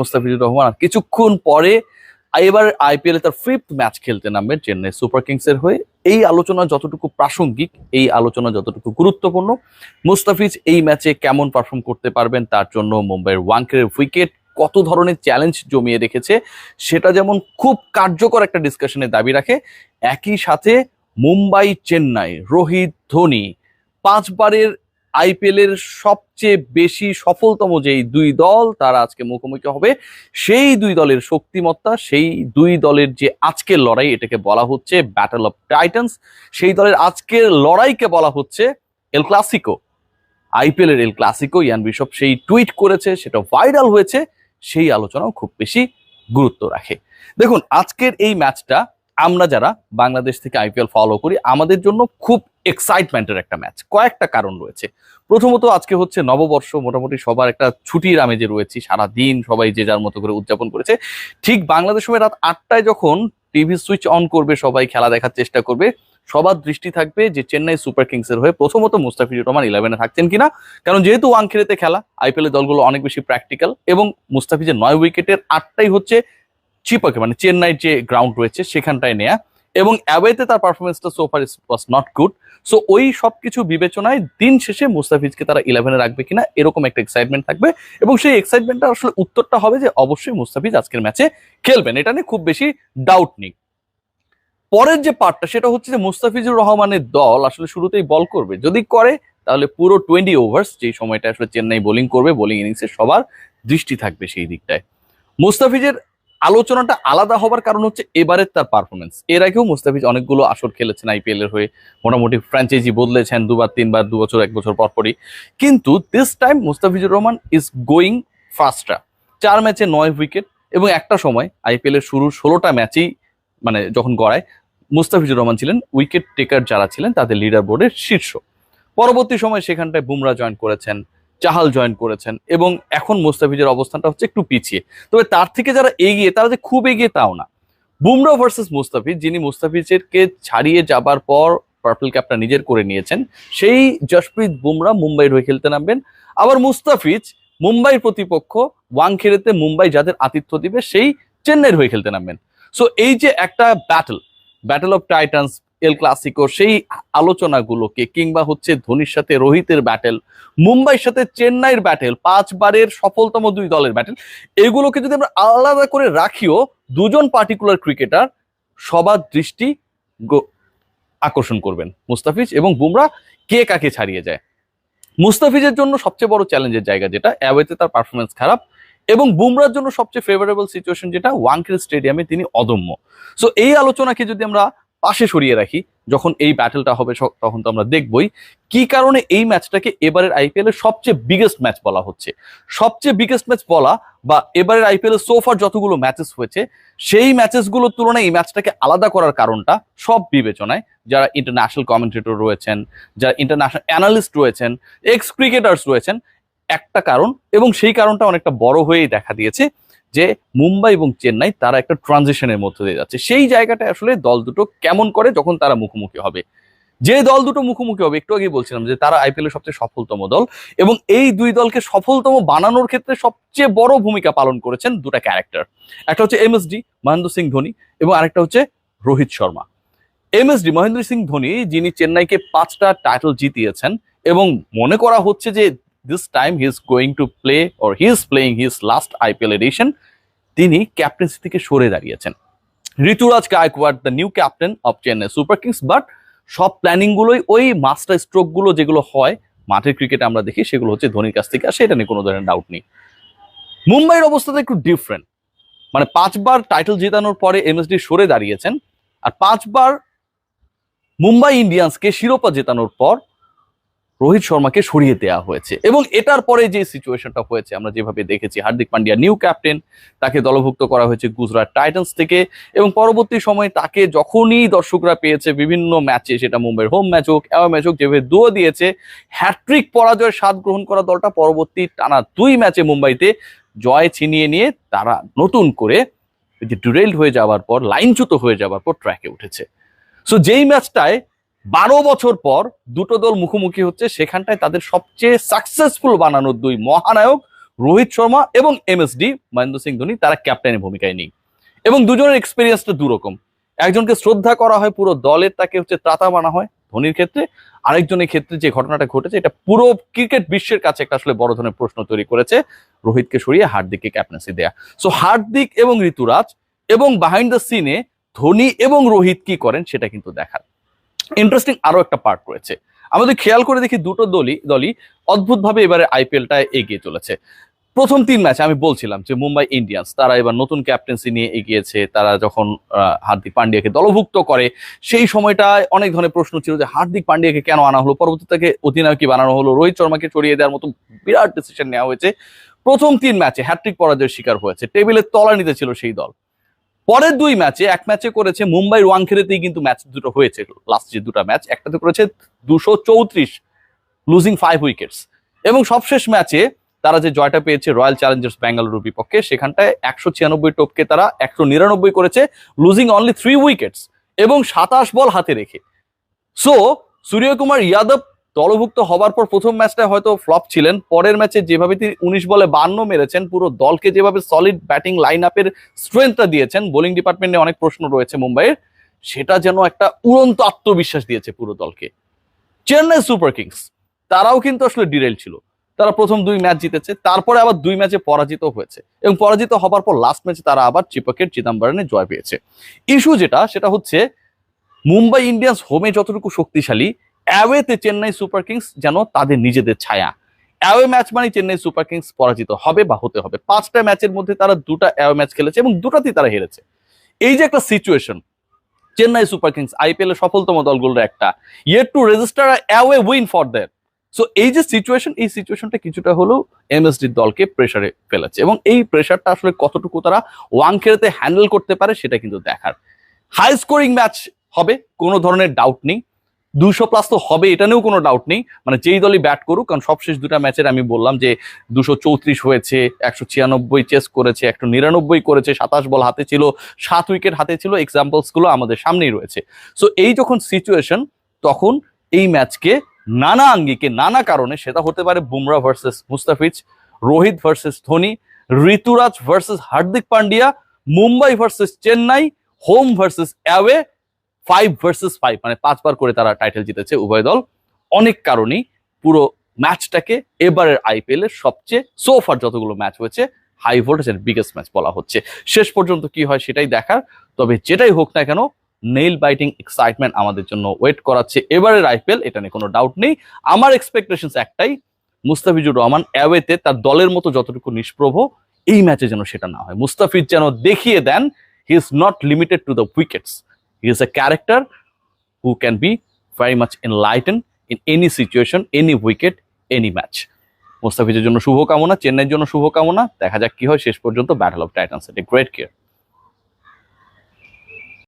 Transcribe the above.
মুস্তাফিজুর রহমান আর কিছুক্ষণ পরে এবার আইপিএল তার ফিফথ ম্যাচ খেলতে নামবে চেন্নাই সুপার কিংস এর হয়ে। এই আলোচনা যতটুকু প্রাসঙ্গিক, এই আলোচনা যতটুকু গুরুত্বপূর্ণ, মুস্তাফিজ এই ম্যাচে কেমন পারফর্ম করতে পারবেন তার জন্য মুম্বাইয়ের ওয়ানকের উইকেট কত ধরনের চ্যালেঞ্জ জমিয়ে রেখেছে, সেটা যেমন খুব কার্যকর একটা ডিসকাশনের দাবি রাখে, একই সাথে মুম্বাই চেন্নাই রোহিত ধোনি পাঁচবারের আইপিএল এর সবচেয়ে বেশি সফলতম যেই দুই দল, তারা আজকে মুখোমুখি হবে। সেই দুই দলের শক্তিমত্তা, সেই দুই দলের যে আজকের লড়াই, এটাকে বলা হচ্ছে ব্যাটল অফ টাইটান্স সেই দলের আজকের লড়াইকে বলা হচ্ছে এল ক্লাসিকো আইপিএল এর এল ক্লাসিকো ইয়ান বিশপ সেই টুইট করেছে, সেটা ভাইরাল হয়েছে। সেই আলোচনাও খুব বেশি গুরুত্ব রাখে। দেখুন, আজকের এই ম্যাচটা আমরা যারা বাংলাদেশ থেকে আইপিএল ফলো করি, আমাদের জন্য খুব এক্সাইটমেন্টের একটা ম্যাচ কয়েকটা কারণ রয়েছে। প্রথমত আজকে হচ্ছে নববর্ষ, মোটামুটি সবার একটা ছুটির আমেজে রয়েছি। সারা দিন সবাই যে যার মতো করে উদযাপন করেছে। ঠিক বাংলাদেশ সময় রাত আটটায় যখন টিভি সুইচ অন করবে, সবাই খেলা দেখার চেষ্টা করবে, সবার দৃষ্টি থাকবে যে চেন্নাই সুপার কিংস এর হয়ে প্রথমত মুস্তাফিজুর রহমান ইলেভেনে থাকছেন কিনা। কারণ যেহেতু ওয়াংখেড়েতে খেলা, আইপিএল দলগুলো অনেক বেশি প্র্যাকটিক্যাল এবং মুস্তাফিজের নয় উইকেটের আটটাই হচ্ছে চিপাকে মানে চেন্নাইর যে গ্রাউন্ড রয়েছে, সেখানটায় নেয়া। এবং অ্যাওয়েতে তার পারফরমেন্সটা so far is was not good so ওই সব কিছু বিবেচনায় দিন শেষে মুস্তাফিজকে তারা ইলেভেনে রাখবে কিনা, এরকম একটা এক্সাইটমেন্ট থাকবে। এবং সেই এক্সাইটমেন্টটা আসলে উত্তরটা হবে যে, অবশ্যই মুস্তাফিজ আজকের ম্যাচে খেলবেন। এটা নিয়ে খুব বেশি ডাউট নেই। পরের যে পার্টটা সেটা হচ্ছে যে মুস্তাফিজুর রহমানের দল আসলে শুরুতেই বল করবে। যদি করে, তাহলে পুরো টোয়েন্টি ওভার্স যেই সময়টা আসলে চেন্নাই বোলিং করবে বোলিং ইনিংসে সবার দৃষ্টি থাকবে সেই দিকটায়। মুস্তাফিজের আলোচনাটা আলাদা হবার কারণ হচ্ছে এবারের তার পারফরমেন্স এর আগেও মুস্তাফিজ অনেকগুলো আসর খেলেছেন আইপিএল এর হয়ে, মোটামুটি ফ্র্যাঞ্চাইজি বদলেছেন দুবার, তিনবার, দু বছর, এক বছর পরপরই কিন্তু this time Mustafizur Rahman is going ফাস্টরা চার ম্যাচে নয় উইকেট এবং একটা সময় আইপিএল এর শুরুর ষোলোটা ম্যাচেই মানে যখন গড়ায়, মুস্তাফিজুর রহমান ছিলেন উইকেট টেকার যারা ছিলেন তাদের লিডার বোর্ডের শীর্ষ। পরবর্তী সময় সেখানটায় বুমরা জয়েন করেছেন চাহাল জয়েন করেছেন এবং এখন মুস্তাফিজের অবস্থানটা হচ্ছে একটু পিছিয়ে। তবে তার থেকে যারা এগিয়ে, তারা যে খুব এগিয়ে তাও না। বুমরা ভার্সেস মুস্তাফিজ, যিনি মুস্তাফিজেরকে ছাড়িয়ে যাবার পর পার্পল ক্যাপটা নিজের করে নিয়েছেন, সেই জশপ্রীত বুমরা মুম্বাইয়ের হয়ে খেলতে নামবেন। আবার মুস্তাফিজ মুম্বাইয়ের প্রতিপক্ষ ওয়াংখেড়েতে মুম্বাই যাদের আতিথ্য দিবে, সেই চেন্নাইয়ের হয়ে খেলতে নামবেন। সো এই যে একটা battle battle of titans El Clasico সেই আলোচনাগুলোকে কিংবা হচ্ছে ধোনির সাথে রোহিতের ব্যাটেল মুম্বাইয়ের সাথে চেন্নাইয়ের ব্যাটেল পাঁচবারের সফলতম দুই দলের ব্যাটেল এগুলোকে যদি আমরা আলাদা করে রাখিও, দুজন পার্টিকুলার ক্রিকেটার সবার দৃষ্টি আকর্ষণ করবেন, মুস্তাফিজ এবং বুমরা কে কাকে ছাড়িয়ে যায়। মুস্তাফিজের জন্য সবচেয়ে বড় চ্যালেঞ্জের জায়গা যেটা, অ্যাওয়েতে তার পারফরমেন্স খারাপ এবং বুমরার জন্য সবচেয়ে ফেভারেবল সিচুয়েশন যেটা ওয়াংখেড়ে স্টেডিয়ামে তিনি অদম্য। সো এই আলোচনাকে যদি আমরা পাশে সরিয়ে রাখি, যখন এই ব্যাটেলটা হবে তখন তো আমরা দেখবই, কি কারণে এই ম্যাচটাকে এবারের আইপিএল এর সবচেয়ে বিগেস্ট ম্যাচ বলা হচ্ছে? সবচেয়ে বিগেস্ট ম্যাচ বলা বা এবারের আইপিএল এর সোফার যতগুলো ম্যাচেস হয়েছে, সেই ম্যাচেসগুলোর তুলনায় এই ম্যাচটাকে আলাদা করার কারণটা সব বিবেচনায়, যারা ইন্টারন্যাশনাল কমেন্টেটর রয়েছেন, যারা ইন্টারন্যাশনাল অ্যানালিস্ট রয়েছেন এক্স ক্রিকেটার্স রয়েছেন একটা কারণ এবং সেই কারণটা অনেকটা বড় হয়েই দেখা দিয়েছে যে মুম্বাই এবং চেন্নাই তারা একটা ট্রানজিশনের মধ্যে দিয়ে যাচ্ছে। সেই জায়গাটা আসলে দল দুটো কেমন করে যখন তারা মুখোমুখি হবে। যে দল দুটো মুখোমুখি হবে, একটু আগে বলছিলাম যে তারা আইপিএল এর সবচেয়ে সফলতম দল এবং এই দুই দলকে সফলতম বানানোর ক্ষেত্রে সবচেয়ে বড় ভূমিকা পালন করেছেন দুটা ক্যারেক্টার। একটা হচ্ছে এমএসডি, মহেন্দ্র সিং ধোনি এবং আরেকটা হচ্ছে রোহিত শর্মা। এমএসডি, মহেন্দ্র সিং ধোনি যিনি চেন্নাইকে পাঁচটা টাইটেল জিতিয়েছেন এবং মনে করা হচ্ছে যে this time he is going to play or he is playing his last IPL edition তিনি ক্যাপ্টেন্সি থেকে সরে দাঁড়িয়েছেন। Ruturaj Gaikwad the new captain of Chennai Super Kings but সব প্ল্যানিং গুলোই ওই মাস্টার স্ট্রোকগুলো যেগুলো হয়, মাঠের ক্রিকেটে আমরা দেখি, সেগুলো হচ্ছে ধোনির কাছ থেকে, আর সেটা নিয়ে কোনো ধরনের ডাউট নেই। মুম্বাইয়ের অবস্থাটা একটু ডিফারেন্ট মানে পাঁচবার টাইটেল জেতানোর পরে এমএসডি সরে দাঁড়িয়েছেন, আর পাঁচবার মুম্বাই ইন্ডিয়ান্সকে শিরোপা জেতানোর পর রোহিত শর্মাকে সরিয়ে দেওয়া হয়েছে। এবং এটার পরে যে সিচুয়েশনটা হয়েছে, আমরা যেভাবে দেখেছি, হার্দিক পান্ডিয়া নিউ ক্যাপ্টেন তাকে দলভুক্ত করা হয়েছে গুজরাট টাইটান্স থেকে। এবং পরবর্তী সময়ে তাকে যখনই দর্শকরা পেয়েছে বিভিন্ন ম্যাচে সেটা মুম্বাইয়ের হোম ম্যাচ হোক অ্যাওয়ে ম্যাচ হোক, যেভাবে দুয়ো দিয়েছে হ্যাট্রিক পরাজয়ের স্বাদ গ্রহণ করা দলটা পরবর্তী টানা দুই ম্যাচে মুম্বাইতে জয় ছিনিয়ে নিয়ে তারা নতুন করে যে ডুরেল্ড হয়ে যাওয়ার পর, লাইনচ্যুত হয়ে যাওয়ার পর ট্র্যাকে উঠেছে। সো যেই ম্যাচটায় বারো বছর পর দুটো দল মুখোমুখি হচ্ছে, সেখানটায় তাদের সবচেয়ে সাকসেসফুল বানানোর দুই মহানায়ক রোহিত শর্মা এবং এমএসডি মহেন্দ্র সিং ধোনি, তারা ক্যাপ্টেনের ভূমিকায় নেই। এবং দুজনের এক্সপিরিয়েন্সটা দুরকম। একজনকে শ্রদ্ধা করা হয় পুরো দলের তাকে হচ্ছে ত্রাতা মানা হয় ধোনির ক্ষেত্রে। আরেকজনের ক্ষেত্রে যে ঘটনাটা ঘটেছে, এটা পুরো ক্রিকেট বিশ্বের কাছে একটা আসলে বড় ধরনের প্রশ্ন তৈরি করেছে রোহিতকে সরিয়ে হার্দিককে ক্যাপ্টেন্সি দেয়া। সো হার্দিক এবং ঋতুরাজ এবং বিহাইন্ড দ্য সিনে ধোনি এবং রোহিত কি করেন, সেটা কিন্তু দেখার। ইন্টারেস্টিং আরও একটা পার্ট রয়েছে। আমাদের খেয়াল করে দেখি দুটো দলই দলই অদ্ভুতভাবে এবারে আইপিএলটা এগিয়ে চলেছে। প্রথম তিন ম্যাচে আমি বলছিলাম যে মুম্বাই ইন্ডিয়ান্স তারা এবার নতুন ক্যাপ্টেন্সি নিয়ে এগিয়েছে, তারা যখন হার্দিক পান্ডিয়াকে দলভুক্ত করে, সেই সময়টায় অনেক ধরনের প্রশ্ন ছিল যে হার্দিক পান্ডিয়াকে কেন আনা হলো? পরবর্তী তাকে অধিনায়কই বানানো হলো? রোহিত শর্মাকে সরিয়ে দেওয়ার মতো বিরাট ডিসিশন নেওয়া হয়েছে। প্রথম তিন ম্যাচে হ্যাট্রিক পরাজয়ের শিকার হয়েছে। টেবিলের তলানিতে ছিল সেই দল। পরের দুই ম্যাচে, এক ম্যাচে করেছে মুম্বাই ওয়াংখেড়েতেই কিন্তু ম্যাচ দুটো হয়েছে। লাস্ট যে দুটো ম্যাচ, একটাতে করেছে দুশো চৌত্রিশ লুজিং ফাইভ উইকেটস এবং সবশেষ ম্যাচে তারা যে জয়টা পেয়েছে রয়্যাল চ্যালেঞ্জার্স ব্যাঙ্গালুরুর বিপক্ষে, সেখানটায় একশো ছিয়ানব্বই টোপকে তারা একশো নিরানব্বই করেছে লুজিং অনলি থ্রি উইকেটস এবং সাতাশ বল হাতে রেখে। সো সূর্যকুমার যাদব দলভুক্ত হবার পর প্রথম ম্যাচটা হয়তো ফ্লপ ছিলেন। পরের ম্যাচে যেভাবে তিনি উনিশ বলে বান্ন মেরেছেন, পুরো দলকে যেভাবে সলিড ব্যাটিং লাইন আপের স্ট্রেংথটা দিয়েছেন বোলিং ডিপার্টমেন্টে অনেক প্রশ্ন রয়েছে মুম্বাইয়ের। সেটা যেন একটা উড়ন্ত আত্মবিশ্বাস দিয়েছে পুরো দলকে। চেন্নাই সুপার কিংস, তারাও কিন্তু আসলে ডিরেল ছিল। তারা প্রথম দুই ম্যাচ জিতেছে, তারপরে আবার দুই ম্যাচে পরাজিত হয়েছে। এবং পরাজিত হবার পর লাস্ট ম্যাচে তারা আবার চিপকের চিদাম্বরনে জয় পেয়েছে। ইস্যু যেটা, সেটা হচ্ছে মুম্বাই ইন্ডিয়ান্স হোমে যতটুকু শক্তিশালী অ্যাওয়েতে চেন্নাই সুপার কিংস যেন তাদের নিজেদের ছায়া। অ্যাওয়ে ম্যাচ মানে চেন্নাই সুপার কিংস পরাজিত হবে বা হতে হবে। পাঁচটা ম্যাচের মধ্যে তারা দুটা অ্যাওয়ে ম্যাচ খেলেছে এবং দুটাতেই তারা হেরেছে। এই যে একটা situation Chennai Super Kings IPL এর সফলতম দলগুলোর একটা। Yet to register away win for that so এই যে সিচুয়েশন এই সিচুয়েশনটা কিছুটা হলেও এমএসডির দলকে প্রেশারে ফেলেছে এবং এই প্রেশারটা আসলে কতটুকু তারা ওয়াংখেড়েতে হ্যান্ডেল করতে পারে সেটা কিন্তু দেখার। হাই স্কোরিং ম্যাচ হবে, কোনো ধরনের ডাউট নেই। দুশো প্লাস তো হবে, এটা নিয়েও কোনো ডাউট নেই। মানে যেই দলই ব্যাট করুক, কারণ সবশেষ দুটা ম্যাচের আমি বললাম যে দুশো চৌত্রিশ হয়েছে, একশো ছিয়ানব্বই চেস করেছে, একশো নিরানব্বই করেছে, সাতাশ বল হাতে ছিল, সাত উইকেট হাতে ছিল এক্সাম্পলসগুলো আমাদের সামনেই রয়েছে। সো এই যখন সিচুয়েশন তখন এই ম্যাচকে নানা আঙ্গিকে, নানা কারণে, সেটা হতে পারে Bumrah versus Mustafiz, Rohit versus Dhoni, Ruturaj versus Hardik Pandya, Mumbai versus Chennai, home versus away five versus five মানে পাঁচবার করে তারা টাইটেল জিতেছে উভয় দল। অনেক কারণেই পুরো ম্যাচটাকে এবারের আইপিএল এর সবচেয়ে সোফার যতগুলো ম্যাচ হয়েছে হাই ভোল্টেজ এর বিগেস্ট ম্যাচ বলা হচ্ছে। শেষ পর্যন্ত কি হয় সেটাই দেখার, তবে যেটাই হোক না কেন নেইল বাইটিং এক্সাইটমেন্ট আমাদের জন্য ওয়েট করাচ্ছে এবারের আইপিএল এটা নিয়ে কোনো ডাউট নেই। আমার এক্সপেকটেশনস একটাই, মুস্তাফিজুর রহমান অ্যাওয়েতে তার দলের মতো যতটুকু নিষ্প্রভ, এই ম্যাচে যেন সেটা না হয়। মুস্তাফিজ যেন দেখিয়ে দেন he is not limited to the wickets he is a character who can be very much enlighten in any situation any wicket any match মুস্তাফিজের জন্য শুভকামনা, চেন্নাইয়ের জন্য শুভকামনা। দেখা যাক কি হয়, শেষ পর্যন্ত battle of titans great care